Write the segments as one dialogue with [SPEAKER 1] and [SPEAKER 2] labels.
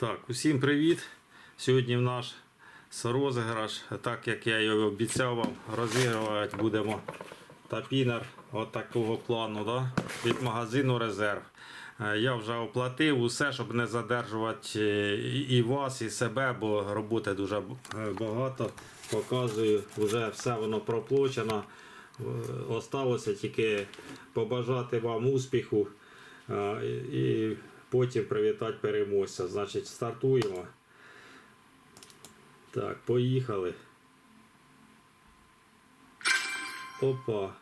[SPEAKER 1] Так, усім привіт. Сьогодні в наш розіграш, так як я і обіцяв вам, розігрувати будемо тапінер от такого плану да? від магазину Резерв. Е, Я вже оплатив усе, щоб не задержувати е, і вас, і себе, бо роботи дуже е, багато. Показую, вже все воно проплачено. Е, Осталося тільки побажати вам успіху і потім привітати переможця. Значить, стартуємо. Так, поїхали. Опа.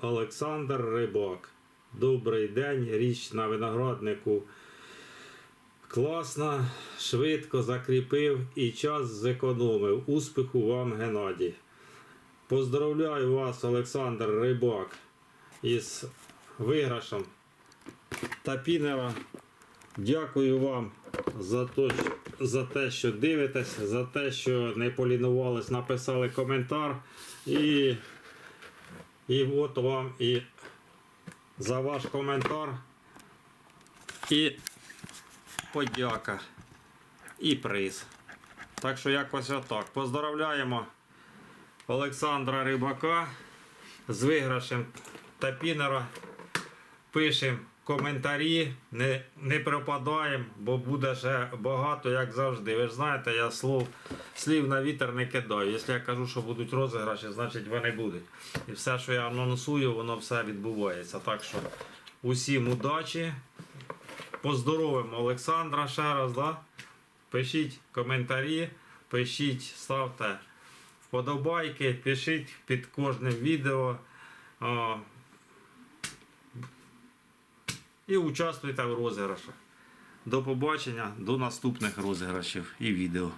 [SPEAKER 1] Олександр Рибак. Добрий день. Річ на винограднику. Класно, швидко закріпив і час зекономив. Успіху вам, Геннадій. Поздравляю вас, Олександр Рибак, із виграшем Тапінера. Дякую вам за те, за те, що дивитесь, за те, що не полінувались, написали коментар. І, і от вам і за ваш коментар. І подяка. І приз. Так що якось отак. Поздравляємо Олександра Рибака з виграшем Тапінера. Пишемо коментарі, не, не пропадаємо, бо буде ще багато, як завжди. Ви ж знаєте, я слов, слів на вітер не кидаю. Якщо я кажу, що будуть розіграші, значить вони будуть. І все, що я анонсую, воно все відбувається. Так що усім удачі. Поздоровимо Олександра ще раз. Да? Пишіть коментарі, пишіть, ставте вподобайки, пишіть під кожним відео. І участвуйте в розіграшах. До побачення, до наступних розіграшів і відео.